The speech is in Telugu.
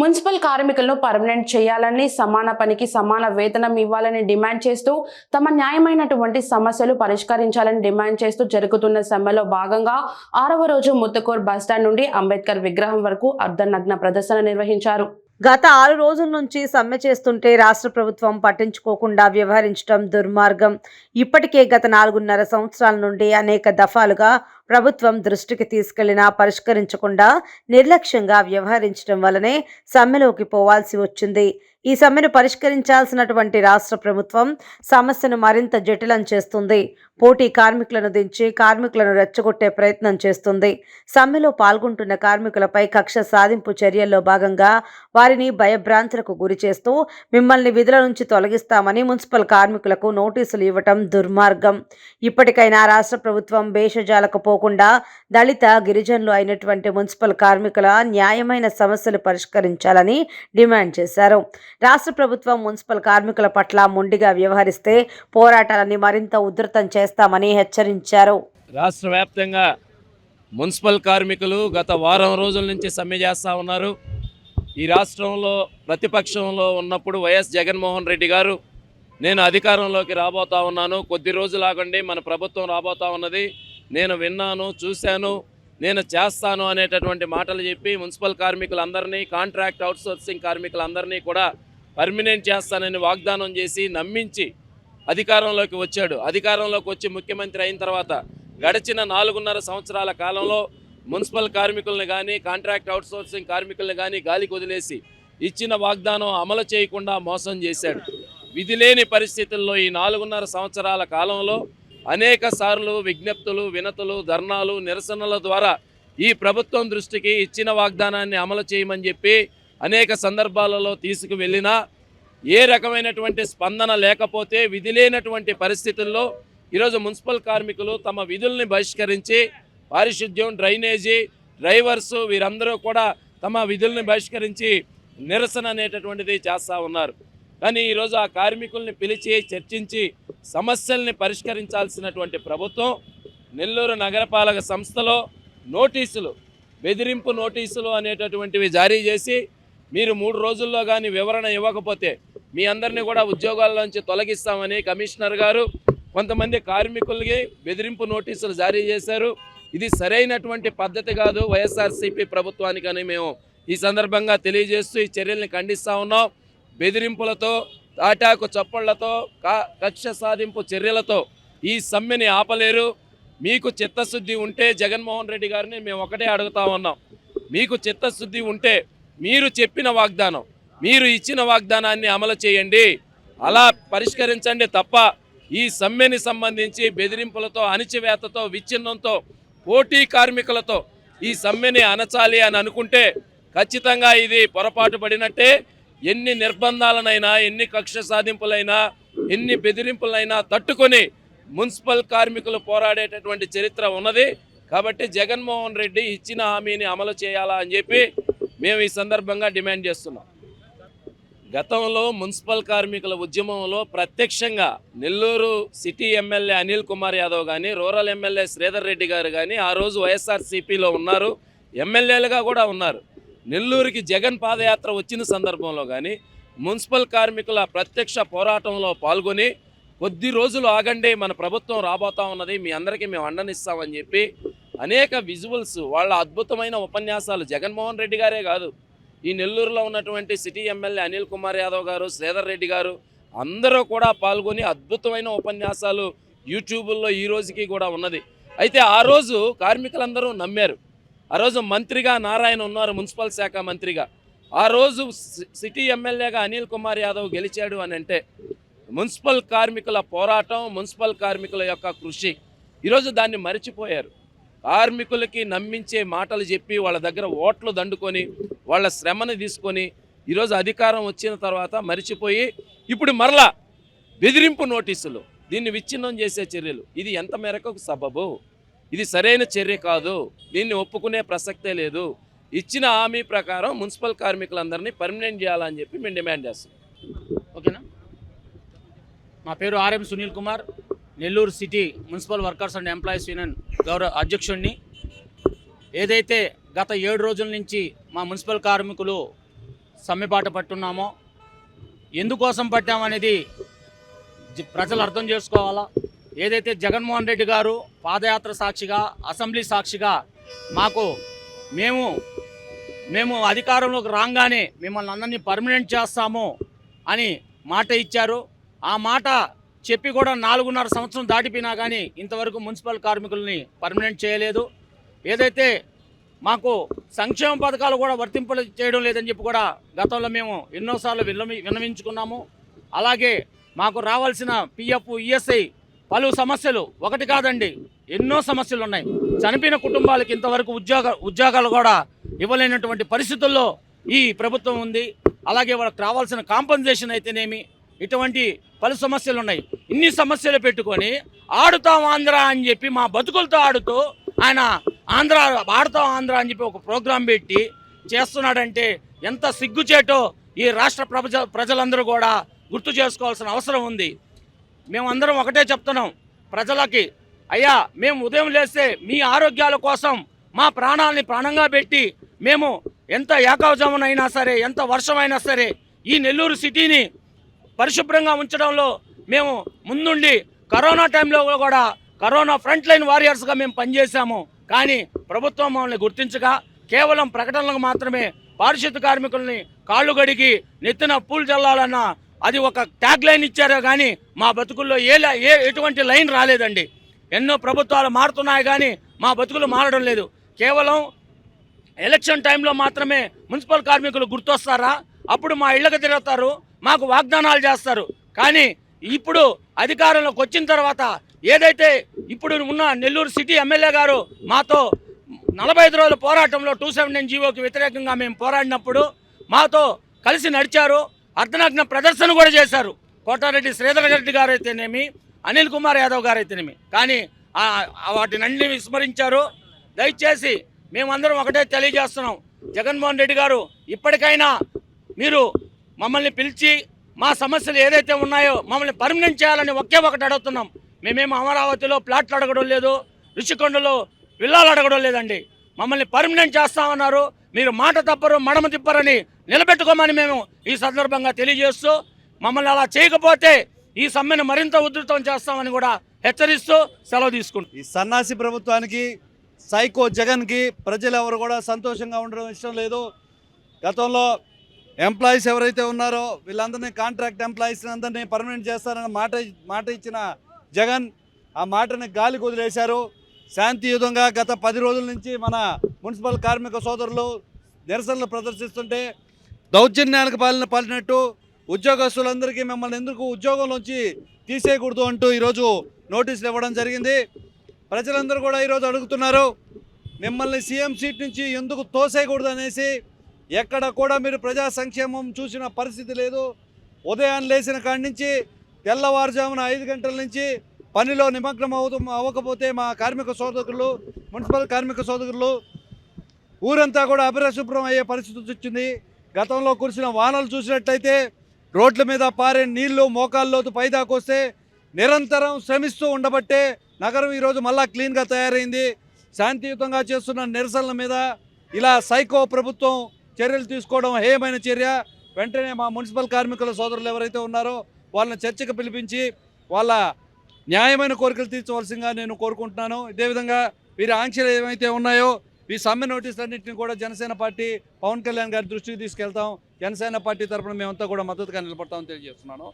మున్సిపల్ కార్మికులను పర్మనెంట్ చేయాలని సమాన పనికి సమాన వేతనం ఇవ్వాలని డిమాండ్ చేస్తూ తమ న్యాయమైనటువంటి సమస్యలు పరిష్కరించాలని డిమాండ్ చేస్తూ జరుగుతున్న సమ్మెలో భాగంగా ఆరవ రోజు ముత్తకూర్ బస్టాండ్ నుండి అంబేద్కర్ విగ్రహం వరకు అర్ధనగ్న ప్రదర్శన నిర్వహించారు. గత ఆరు రోజుల నుంచి సమ్మె చేస్తుంటే రాష్ట్ర ప్రభుత్వం పట్టించుకోకుండా వ్యవహరించడం దుర్మార్గం. ఇప్పటికే గత నాలుగున్నర సంవత్సరాల నుండి అనేక దఫాలుగా ప్రభుత్వం దృష్టికి తీసుకెళ్ళినా పరిష్కరించకుండా నిర్లక్ష్యంగా వ్యవహరించడం వల్లనే సమ్మెలోకి పోవాల్సి వచ్చింది. ఈ సమ్మెను పరిష్కరించాల్సినటువంటి రాష్ట్ర ప్రభుత్వం సమస్యను మరింత జటిలం చేస్తుంది. పోటీ కార్మికులను దించి కార్మికులను రెచ్చగొట్టే ప్రయత్నం చేస్తుంది. సమ్మెలో పాల్గొంటున్న కార్మికులపై కక్ష సాధింపు చర్యల్లో భాగంగా వారిని భయభ్రాంతులకు గురి చేస్తూ మిమ్మల్ని విధుల నుంచి తొలగిస్తామని మున్సిపల్ కార్మికులకు నోటీసులు ఇవ్వటం దుర్మార్గం. ఇప్పటికైనా రాష్ట్ర ప్రభుత్వం భేషజాలకు పోకుండా దళిత గిరిజనులు అయినటువంటి మున్సిపల్ కార్మికుల న్యాయమైన సమస్యలు పరిష్కరించాలని డిమాండ్ చేశారు. రాష్ట్ర ప్రభుత్వం మున్సిపల్ కార్మికుల పట్ల మొండిగా వ్యవహరిస్తే పోరాటాలని మరింత ఉధృతం చేస్తామని హెచ్చరించారు. రాష్ట్ర వ్యాప్తంగా మున్సిపల్ కార్మికులు గత వారం రోజుల నుంచి సమ్మె చేస్తూ ఉన్నారు. ఈ రాష్ట్రంలో ప్రతిపక్షంలో ఉన్నప్పుడు వైఎస్ జగన్మోహన్ రెడ్డి గారు నేను అధికారంలోకి రాబోతా ఉన్నాను. కొద్ది రోజులాగండి మన ప్రభుత్వం రాబోతా ఉన్నది. నేను విన్నాను చూశాను నేను చేస్తాను అనేటటువంటి మాటలు చెప్పి మున్సిపల్ కార్మికులందరినీ కాంట్రాక్ట్ అవుట్సోర్సింగ్ కార్మికులందరినీ కూడా పర్మినెంట్ చేస్తానని వాగ్దానం చేసి నమ్మించి అధికారంలోకి వచ్చాడు. అధికారంలోకి వచ్చి ముఖ్యమంత్రి అయిన తర్వాత గడిచిన నాలుగున్నర సంవత్సరాల కాలంలో మున్సిపల్ కార్మికుల్ని కానీ కాంట్రాక్ట్ అవుట్సోర్సింగ్ కార్మికుల్ని కానీ గాలికి వదిలేసి ఇచ్చిన వాగ్దానం అమలు చేయకుండా మోసం చేశాడు. విధి లేని పరిస్థితుల్లో ఈ నాలుగున్నర సంవత్సరాల కాలంలో అనేక సార్లు విజ్ఞప్తులు వినతులు ధర్నాలు నిరసనల ద్వారా ఈ ప్రభుత్వం దృష్టికి ఇచ్చిన వాగ్దానాన్ని అమలు చేయమని చెప్పి అనేక సందర్భాలలో తీసుకువెళ్ళినా ఏ రకమైనటువంటి స్పందన లేకపోతే విధి లేనటువంటి పరిస్థితుల్లో ఈరోజు మున్సిపల్ కార్మికులు తమ విధుల్ని బహిష్కరించి పారిశుద్ధ్యం డ్రైనేజీ డ్రైవర్సు వీరందరూ కూడా తమ విధుల్ని బహిష్కరించి నిరసన అనేటటువంటిది చేస్తూ ఉన్నారు. కానీ ఈరోజు ఆ కార్మికుల్ని పిలిచి చర్చించి సమస్యల్ని పరిష్కరించాల్సినటువంటి ప్రభుత్వం నెల్లూరు నగరపాలక సంస్థలో నోటీసులు బెదిరింపు నోటీసులు అనేటటువంటివి జారీ చేసి మీరు మూడు రోజుల్లో కానీ వివరణ ఇవ్వకపోతే మీ అందరినీ కూడా ఉద్యోగాల్లోంచి తొలగిస్తామని కమిషనర్ గారు కొంతమంది కార్మికులకి బెదిరింపు నోటీసులు జారీ చేశారు. ఇది సరైనటువంటి పద్ధతి కాదు వైఎస్ఆర్సీపీ ప్రభుత్వానికని మేము ఈ సందర్భంగా తెలియజేస్తూ ఈ చర్యల్ని ఖండిస్తూ ఉన్నాం. బెదిరింపులతో తాటాకు చప్పళ్ళతో కక్ష సాధింపు చర్యలతో ఈ సమ్మెని ఆపలేరు. మీకు చిత్తశుద్ధి ఉంటే జగన్మోహన్ రెడ్డి గారిని మేము ఒకటే అడుగుతా ఉన్నాం. మీకు చిత్తశుద్ధి ఉంటే మీరు చెప్పిన వాగ్దానం మీరు ఇచ్చిన వాగ్దానాన్ని అమలు చేయండి. అలా పరిష్కరించండి తప్ప ఈ సమ్మెని సంబంధించి బెదిరింపులతో అణిచివేతతో విచ్ఛిన్నంతో పోటీ కార్మికులతో ఈ సమ్మెని అణచాలి అని అనుకుంటే ఖచ్చితంగా ఇది పొరపాటు పడినట్టే. ఎన్ని నిర్బంధాలనైనా ఎన్ని కక్ష సాధింపులైనా ఎన్ని బెదిరింపులైనా తట్టుకొని మున్సిపల్ కార్మికులు పోరాడేటటువంటి చరిత్ర ఉన్నది. కాబట్టి జగన్మోహన్ రెడ్డి ఇచ్చిన హామీని అమలు చేయాలా అని చెప్పి మేము ఈ సందర్భంగా డిమాండ్ చేస్తున్నాం. గతంలో మున్సిపల్ కార్మికుల ఉద్యమంలో ప్రత్యక్షంగా నెల్లూరు సిటీ ఎమ్మెల్యే అనిల్ కుమార్ యాదవ్ కానీ రూరల్ ఎమ్మెల్యే శ్రీధర్ రెడ్డి గారు కానీ ఆ రోజు వైఎస్ఆర్సీపీలో ఉన్నారు. ఎమ్మెల్యేలుగా కూడా ఉన్నారు. నెల్లూరుకి జగన్ పాదయాత్ర వచ్చిన సందర్భంలో కానీ మున్సిపల్ కార్మికుల ప్రత్యక్ష పోరాటంలో పాల్గొని కొద్ది రోజులు ఆగండి మన ప్రభుత్వం రాబోతా ఉన్నది మీ అందరికీ మేము అండనిస్తామని చెప్పి అనేక విజువల్స్ వాళ్ళ అద్భుతమైన ఉపన్యాసాలు. జగన్మోహన్ రెడ్డి గారే కాదు. ఈ నెల్లూరులో ఉన్నటువంటి సిటీ ఎమ్మెల్యే అనిల్ కుమార్ యాదవ్ గారు శ్రీధర్ రెడ్డి గారు అందరూ కూడా పాల్గొని అద్భుతమైన ఉపన్యాసాలు యూట్యూబుల్లో ఈ రోజుకి కూడా ఉన్నది. అయితే ఆ రోజు కార్మికులందరూ నమ్మారు. ఆ రోజు మంత్రిగా నారాయణ ఉన్నారు మున్సిపల్ శాఖ మంత్రిగా. ఆ రోజు సిటీ ఎమ్మెల్యేగా అనిల్ కుమార్ యాదవ్ గెలిచాడు అని అంటే మున్సిపల్ కార్మికుల పోరాటం మున్సిపల్ కార్మికుల యొక్క కృషి ఈరోజు దాన్ని మరిచిపోయారు. కార్మికులకి నమ్మించే మాటలు చెప్పి వాళ్ళ దగ్గర ఓట్లు దండుకొని వాళ్ళ శ్రమను తీసుకొని ఈరోజు అధికారం వచ్చిన తర్వాత మరిచిపోయి ఇప్పుడు మరలా బెదిరింపు నోటీసులు దీన్ని విచ్ఛిన్నం చేసే చర్యలు. ఇది ఎంత మేరకు సబబు? ఇది సరైన చర్య కాదు. దీన్ని ఒప్పుకునే ప్రసక్తే లేదు. ఇచ్చిన హామీ ప్రకారం మున్సిపల్ కార్మికులందరినీ పర్మనెంట్ చేయాలని చెప్పి మేము డిమాండ్ చేస్తాం ఓకేనా? మా పేరు RM Sunil Kumar Nellore city municipal workers and employees union గౌరవ అధ్యక్షుడిని ఏదైతే గత ఏడు రోజుల నుంచి మా మున్సిపల్ కార్మికులు సమ్మెబాట పట్టున్నామో ఎందుకోసం పట్టామనేది జ- ప్రజలు అర్థం చేసుకోవాలా? ఏదైతే జగన్మోహన్ రెడ్డి గారు పాదయాత్ర సాక్షిగా అసెంబ్లీ సాక్షిగా మాకు మేము మేము అధికారంలోకి రాగానే మిమ్మల్ని అందరినీ పర్మనెంట్ చేస్తాము అని మాట ఇచ్చారు. ఆ మాట చెప్పి కూడా నాలుగున్నర సంవత్సరం దాటిపోయినా కానీ ఇంతవరకు మున్సిపల్ కార్మికుల్ని పర్మనెంట్ చేయలేదు. ఏదైతే మాకు సంక్షేమ పథకాలు కూడా వర్తింపులు చేయడం లేదని చెప్పి కూడా గతంలో మేము ఎన్నోసార్లు విన్నవి విన్నవించుకున్నాము. అలాగే మాకు రావాల్సిన పిఎఫ్ ఈఎస్ఐ పలు సమస్యలు ఒకటి కాదండి ఎన్నో సమస్యలు ఉన్నాయి. చనిపోయిన కుటుంబాలకు ఇంతవరకు ఉద్యోగ ఉద్యోగాలు కూడా ఇవ్వలేనటువంటి పరిస్థితుల్లో ఈ ప్రభుత్వం ఉంది. అలాగే వాళ్ళకి రావాల్సిన కాంపన్సేషన్ అయితేనేమి ఇటువంటి పలు సమస్యలు ఉన్నాయి ఇన్ని సమస్యలు పెట్టుకొని ఆడుతాం ఆంధ్ర అని చెప్పి మా బతుకులతో ఆడుతూ ఆయన ఆంధ్ర ఆడుతాం ఆంధ్ర అని చెప్పి ఒక ప్రోగ్రాం పెట్టి చేస్తున్నాడంటే ఎంత సిగ్గుచేటో ఈ రాష్ట్ర ప్రజ ప్రజలందరూ కూడా గుర్తు చేసుకోవాల్సిన అవసరం ఉంది. మేమందరం ఒకటే చెప్తున్నాం. ప్రజలకి అయ్యా మేము ఉదయం లేస్తే మీ ఆరోగ్యాల కోసం మా ప్రాణాలని ప్రాణంగా పెట్టి మేము ఎంత ఏకావజామునైనా సరే ఎంత వర్షమైనా సరే ఈ నెల్లూరు సిటీని పరిశుభ్రంగా ఉంచడంలో మేము ముందుండి కరోనా టైంలో కూడా కరోనా ఫ్రంట్ లైన్ వారియర్స్గా మేము పనిచేశాము. కానీ ప్రభుత్వం మమ్మల్ని గుర్తించగా కేవలం ప్రకటనలకు మాత్రమే పారిశుద్ధ కార్మికుల్ని కాళ్ళు గడిగి నెత్తిన పూలు చల్లాలన్న అది ఒక ట్యాగ్ లైన్ ఇచ్చారే కానీ మా బతుకుల్లో ఏ ఏ ఎటువంటి లైన్ రాలేదండి. ఎన్నో ప్రభుత్వాలు మారుతున్నాయి కానీ మా బతుకులు మారడం లేదు. కేవలం ఎలక్షన్ టైంలో మాత్రమే మున్సిపల్ కార్మికులు గుర్తొస్తారా? అప్పుడు మా ఇళ్ళకి తిరుగుతారు. మాకు వాగ్దానాలు చేస్తారు. కానీ ఇప్పుడు అధికారంలోకి వచ్చిన తర్వాత ఏదైతే ఇప్పుడు ఉన్న నెల్లూరు సిటీ ఎమ్మెల్యే గారు మాతో నలభై ఐదు రోజుల పోరాటంలో టూ సెవెన్ నైన్ జీవోకి వ్యతిరేకంగా మేము పోరాడినప్పుడు మాతో కలిసి నడిచారు. అర్ధనగ్న ప్రదర్శన కూడా చేశారు. కోటారెడ్డి శ్రీధర్ రెడ్డి గారు అయితేనేమి అనిల్ కుమార్ యాదవ్ గారు అయితేనేమి కానీ ఆ- ఆ వాటినన్ని విస్మరించారు. దయచేసి మేమందరం ఒకటే తెలియజేస్తున్నాం. జగన్మోహన్ రెడ్డి గారు ఇప్పటికైనా మీరు మమ్మల్ని పిలిచి మా సమస్యలు ఏదైతే ఉన్నాయో మమ్మల్ని పర్మనెంట్ చేయాలని ఒకే ఒకటి అడుగుతున్నాం. మేమేం అమరావతిలో ప్లాట్లు అడగడం లేదు రుషికొండలో విల్లాలు అడగడం లేదండి. మమ్మల్ని పర్మనెంట్ చేస్తామన్నారు. మీరు మాట తప్పరు మడమ తిప్పరని నిలబెట్టుకోమని మేము ఈ సందర్భంగా తెలియజేస్తూ మమ్మల్ని అలా చేయకపోతే ఈ సమ్మెను మరింత ఉధృతం చేస్తామని కూడా హెచ్చరిస్తూ సెలవు తీసుకుంటాం ఈ సన్నాసి ప్రభుత్వానికి సైకో జగన్కి ప్రజలు ఎవరు కూడా సంతోషంగా ఉండడం ఇష్టం లేదు. గతంలో ఎంప్లాయీస్ ఎవరైతే ఉన్నారో వీళ్ళందరినీ కాంట్రాక్ట్ ఎంప్లాయీస్ అందరినీ పర్మనెంట్ చేస్తారని మాట మాట ఇచ్చిన జగన్ ఆ మాటని గాలికి వదిలేశారు. శాంతియుతంగా గత పది రోజుల నుంచి మన మున్సిపల్ కార్మిక సోదరులు నిరసనలు ప్రదర్శిస్తుంటే దౌర్జన్యానికి పాలన పాలినట్టు ఉద్యోగస్తులందరికీ మిమ్మల్ని ఎందుకు ఉద్యోగంలోంచి తీసేయకూడదు అంటూ ఈరోజు నోటీసులు ఇవ్వడం జరిగింది. ప్రజలందరూ కూడా ఈరోజు అడుగుతున్నారు మిమ్మల్ని సీఎం సీట్ నుంచి ఎందుకు తోసేయకూడదు అనేసి ఎక్కడ కూడా మీరు ప్రజా సంక్షేమం చూసిన పరిస్థితి లేదు. ఉదయం లేచిన కాడి నుంచి తెల్లవారుజామున ఐదు గంటల నుంచి పనిలో నిమగ్నం అవుతూ అవ్వకపోతే మా కార్మిక సోదరులు మున్సిపల్ కార్మిక సోదరులు ఊరంతా కూడా అపరిశుభ్రం అయ్యే పరిస్థితి వచ్చింది. గతంలో కురిసిన వానలు చూసినట్లయితే రోడ్ల మీద పారే నీళ్ళు మోకాల్లోతు పైదాకొస్తే నిరంతరం శ్రమిస్తూ ఉండబట్టే నగరం ఈరోజు మళ్ళా క్లీన్గా తయారైంది. శాంతియుతంగా చేస్తున్న నిరసనల మీద ఇలా సైకో ప్రభుత్వం చర్యలు తీసుకోవడం హేయమైన చర్య. వెంటనే మా మున్సిపల్ కార్మికుల సోదరులు ఎవరైతే ఉన్నారో వాళ్ళని చర్చకు పిలిపించి వాళ్ళ న్యాయమైన కోరికలు తీర్చవలసిందిగా నేను కోరుకుంటున్నాను. ఇదేవిధంగా వీరి ఆంక్షలు ఏమైతే ఉన్నాయో ఈ సమ్మె నోటీసులన్నింటినీ కూడా జనసేన పార్టీ పవన్ కళ్యాణ్ గారి దృష్టికి తీసుకెళ్తాం. జనసేన పార్టీ తరఫున మేమంతా కూడా మద్దతుగా నిలబడతామని తెలియజేస్తున్నాను.